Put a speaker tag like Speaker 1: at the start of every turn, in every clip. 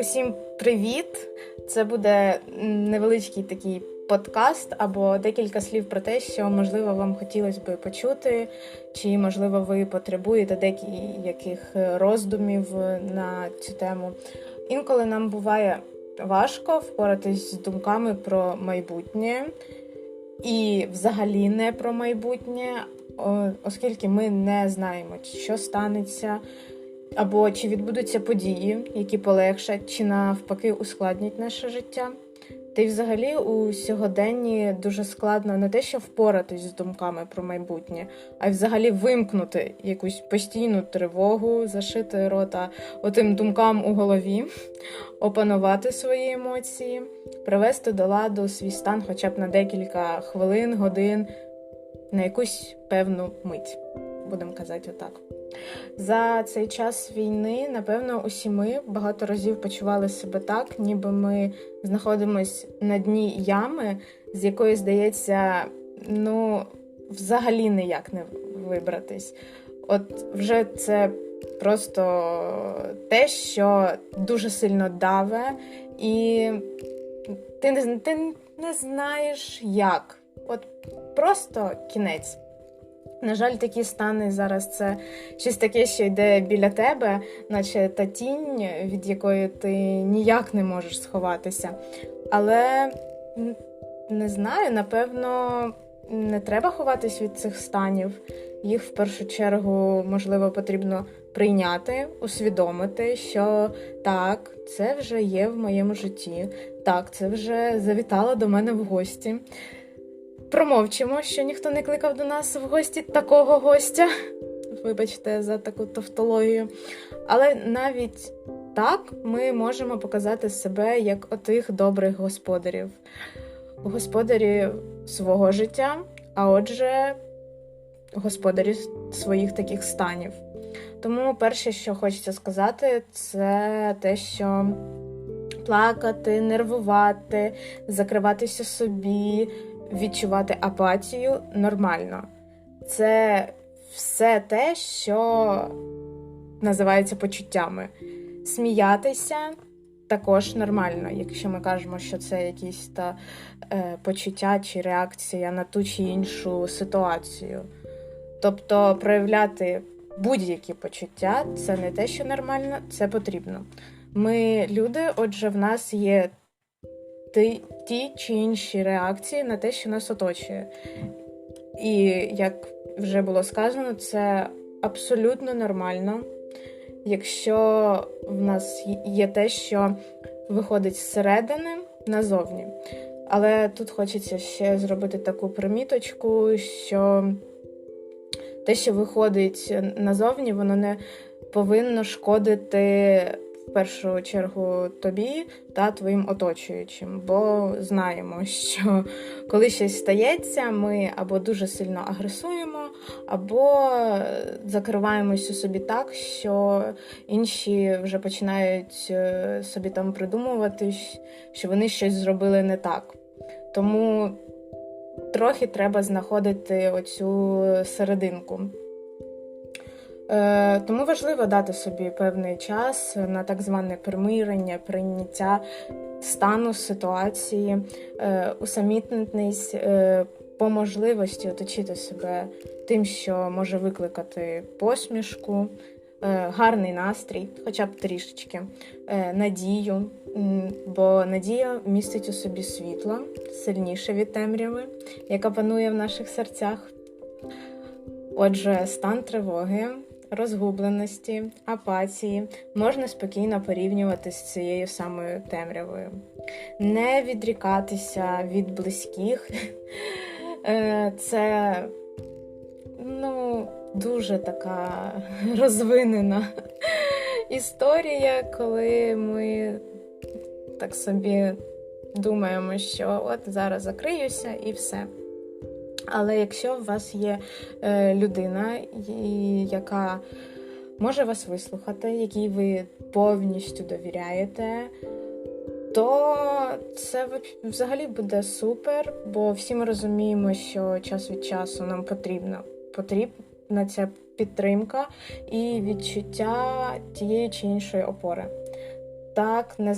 Speaker 1: Усім привіт! Це буде невеличкий такий подкаст або декілька слів про те, що можливо вам хотілося би почути, чи можливо ви потребуєте деяких роздумів на цю тему. Інколи нам буває важко впоратись з думками про майбутнє і взагалі не про майбутнє, оскільки ми не знаємо, що станеться, або чи відбудуться події, які полегшать, чи навпаки ускладнять наше життя. Та й взагалі у сьогоденні дуже складно не те, що впоратись з думками про майбутнє, а й взагалі вимкнути якусь постійну тривогу, зашити рота отим думкам у голові, опанувати свої емоції, привести до ладу свій стан хоча б на декілька хвилин, годин, на якусь певну мить, будемо казати отак. За цей час війни, напевно, усі ми багато разів почували себе так, ніби ми знаходимось на дні ями, з якої, здається, ну, взагалі ніяк не вибратись. От вже це просто те, що дуже сильно даве, і ти не, ти не знаєш як. От просто кінець. На жаль, такі стани зараз це щось таке, що йде біля тебе, наче та тінь, від якої ти ніяк не можеш сховатися. Але не знаю, напевно, не треба ховатись від цих станів. Їх в першу чергу, можливо, потрібно прийняти, усвідомити, що так, це вже є в моєму житті, так, це вже завітало до мене в гості промовчимо, що ніхто не кликав до нас в гості такого гостя. Вибачте за таку тавтологію. Але навіть так ми можемо показати себе як отих добрих господарів, господарі свого життя, а отже, господарі своїх таких станів. Тому перше, що хочеться сказати, це те, що плакати, нервувати, закриватися собі, відчувати апатію нормально. Це все те, що називається почуттями. Сміятися також нормально, якщо ми кажемо, що це якісь та е, почуття чи реакція на ту чи іншу ситуацію. Тобто проявляти будь-які почуття це не те, що нормально, це потрібно. Ми люди, отже, в нас є ті, чи інші реакції на те, що нас оточує. І як вже було сказано, це абсолютно нормально, якщо в нас є те, що виходить зсередини назовні. Але тут хочеться ще зробити таку приміточку, що те, що виходить назовні, воно не повинно шкодити в першу чергу тобі та твоїм оточуючим, бо знаємо, що коли щось стається, ми або дуже сильно агресуємо, або закриваємось у собі так, що інші вже починають е, собі там придумувати, що вони щось зробили не так. Тому трохи треба знаходити оцю серединку. Е, тому важливо дати собі певний час на так зване примирення, прийняття стану ситуації, е, усамітнитись е, по можливості оточити себе тим, що може викликати посмішку, гарний настрій, хоча б трішечки, надію, бо надія містить у собі світло сильніше від темряви, яка панує в наших серцях. Отже, стан тривоги розгубленості, апатії можна спокійно порівнювати з цією самою темрявою, не відрікатися від близьких. Е, це ну, дуже така розвинена історія, коли ми так собі думаємо, що от зараз закриюся і все. Але якщо у вас є е, людина, яка може вас вислухати, якій ви повністю довіряєте, то це взагалі буде супер, бо всі ми розуміємо, що час від часу нам потрібна потрібна ця підтримка і відчуття тієї чи іншої опори. Так, не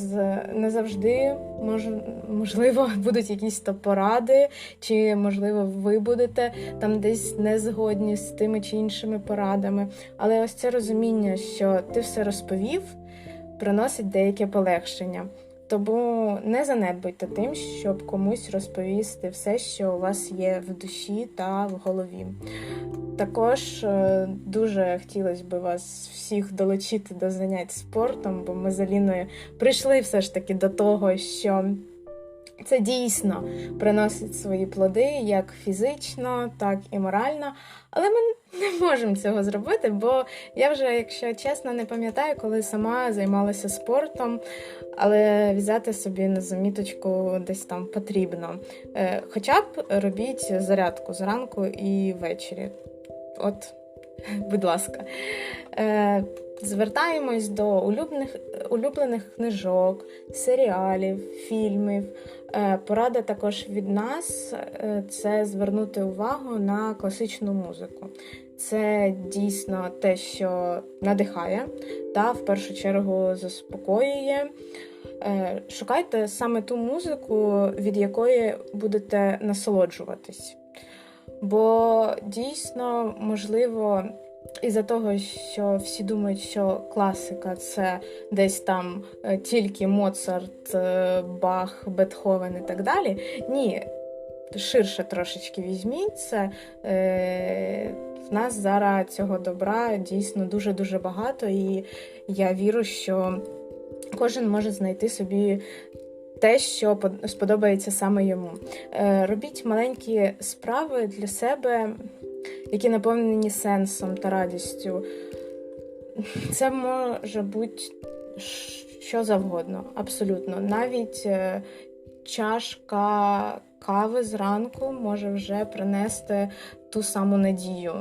Speaker 1: не завжди мож, можливо будуть якісь то поради, чи можливо ви будете там десь не згодні з тими чи іншими порадами. Але ось це розуміння, що ти все розповів, приносить деяке полегшення. Тому не занедбуйте тим, щоб комусь розповісти все, що у вас є в душі та в голові. Також е, дуже хотілося б вас всіх долучити до занять спортом, бо ми з Аліною прийшли все ж таки до того, що це дійсно приносить свої плоди як фізично, так і морально. Але ми не можемо цього зробити, бо я вже, якщо чесно, не пам'ятаю, коли сама займалася спортом, але взяти собі на заміточку десь там потрібно. Е, хоча б робіть зарядку зранку і ввечері. От, будь ласка. Е, Звертаємось до улюблених улюблених книжок, серіалів, фільмів. Е, порада також від нас е, це звернути увагу на класичну музику. Це дійсно те, що надихає та в першу чергу заспокоює. Шукайте саме ту музику, від якої будете насолоджуватись. Бо дійсно можливо із-за того, що всі думають, що класика це десь там е, тільки Моцарт, е, Бах, Бетховен і так далі. Ні, ширше трошечки візьміть це. Е, в нас зараз цього добра дійсно дуже-дуже багато, і я вірю, що кожен може знайти собі. Те, що сподобається саме йому. Робіть маленькі справи для себе які наповнені сенсом та радістю. Це може бути що завгодно, абсолютно. Навіть е, чашка кави зранку може вже принести ту саму надію.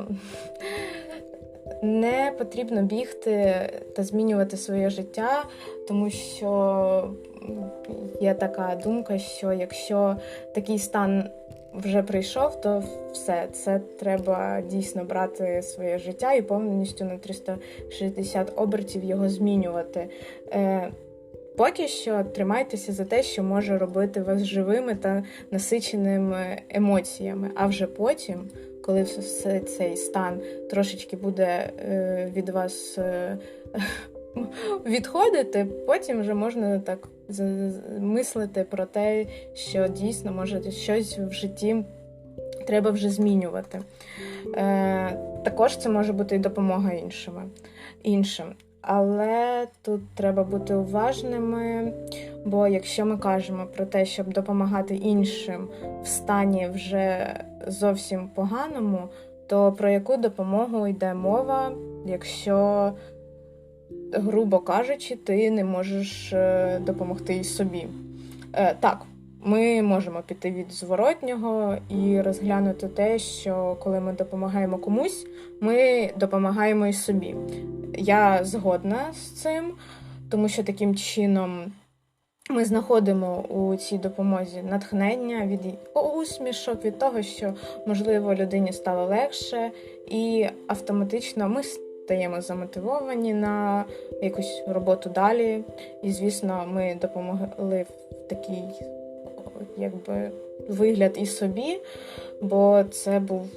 Speaker 1: Не потрібно бігти та змінювати своє життя, тому що є така думка, що якщо такий стан вже прийшов, то все це треба дійсно брати своє життя і повністю на 360 обертів його змінювати. Е, Поки що тримайтеся за те, що може робити вас живими та насиченими емоціями. А вже потім, коли все цей стан трошечки буде е, від вас е, відходити, потім вже можна так мислити про те, що дійсно може щось в житті треба вже змінювати. Е, Також це може бути і допомога іншими, іншим. Але тут треба бути уважними, бо якщо ми кажемо про те, щоб допомагати іншим в стані вже зовсім поганому, то про яку допомогу йде мова, якщо грубо кажучи, ти не можеш е, допомогти і собі. Е, так, ми можемо піти від зворотнього і розглянути те, що коли ми допомагаємо комусь, ми допомагаємо і собі. Я згодна з цим, тому що таким чином. Ми знаходимо у цій допомозі натхнення від усмішок, від того, що можливо людині стало легше, і автоматично ми стаємо замотивовані на якусь роботу далі. І, звісно, ми допомогли в такий якби, вигляд і собі, бо це був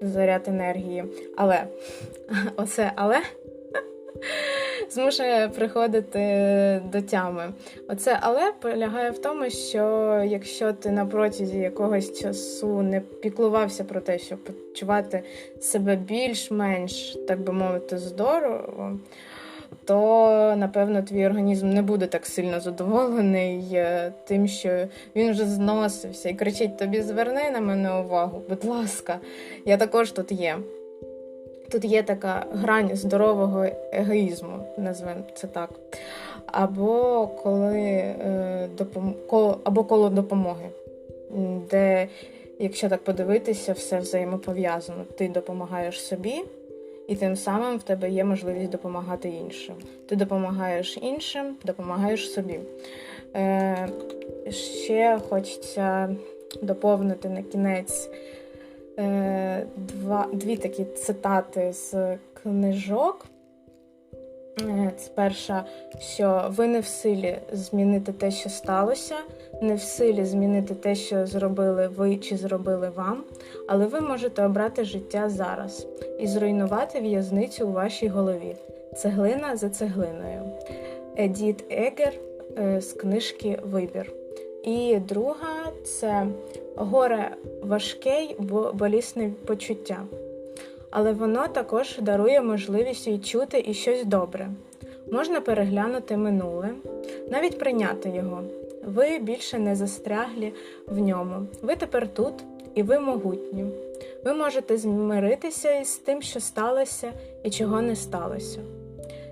Speaker 1: заряд енергії. Але оце але змушує приходити до тями. Оце але полягає в тому, що якщо ти на протязі якогось часу не піклувався про те, щоб почувати себе більш-менш, так би мовити, здорово. То, напевно, твій організм не буде так сильно задоволений е, тим, що він вже зносився і кричить: тобі зверни на мене увагу, будь ласка, я також тут є тут є така грань здорового егоїзму, назвемо це так. Або коли е, допом... або коло допомоги, де, якщо так подивитися, все взаємопов'язано. Ти допомагаєш собі, і тим самим в тебе є можливість допомагати іншим. Ти допомагаєш іншим, допомагаєш собі. Е, Ще хочеться доповнити на кінець два, дві такі цитати з книжок. Е, Це перша, що ви не в силі змінити те, що сталося, не в силі змінити те, що зробили ви чи зробили вам, але ви можете обрати життя зараз і зруйнувати в'язницю у вашій голові. Цеглина за цеглиною. Едіт Егер е, з книжки Вибір. І друга це горе важке й бо- болісне почуття. Але воно також дарує можливість відчути і щось добре. Можна переглянути минуле, навіть прийняти його. Ви більше не застряглі в ньому. Ви тепер тут і ви могутні. Ви можете змиритися із тим, що сталося і чого не сталося.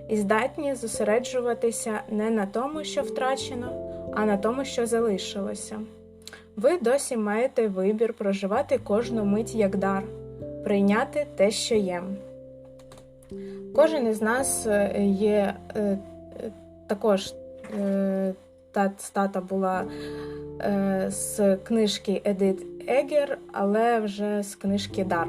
Speaker 1: І здатні зосереджуватися не на тому, що втрачено, а на тому, що залишилося. Ви досі маєте вибір проживати кожну мить як дар, прийняти те, що є. Кожен із нас е, є е, також е, та цитата була е, з книжки Едит Егер, але вже з книжки Дар.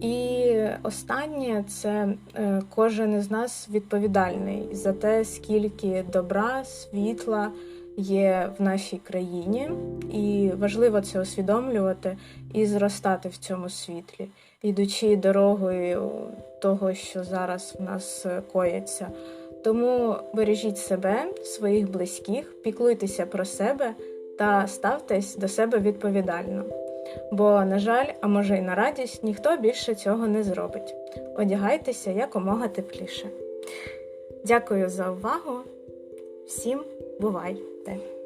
Speaker 1: І останнє це е, кожен із нас відповідальний за те, скільки добра, світла є в нашій країні, і важливо це усвідомлювати і зростати в цьому світлі, йдучи дорогою того, що зараз в нас е, коїться. Тому бережіть себе, своїх близьких, піклуйтеся про себе та ставтесь до себе відповідально. Бо, на жаль, а може й на радість, ніхто більше цього не зробить. Одягайтеся якомога тепліше. Дякую за увагу. Всім birthday.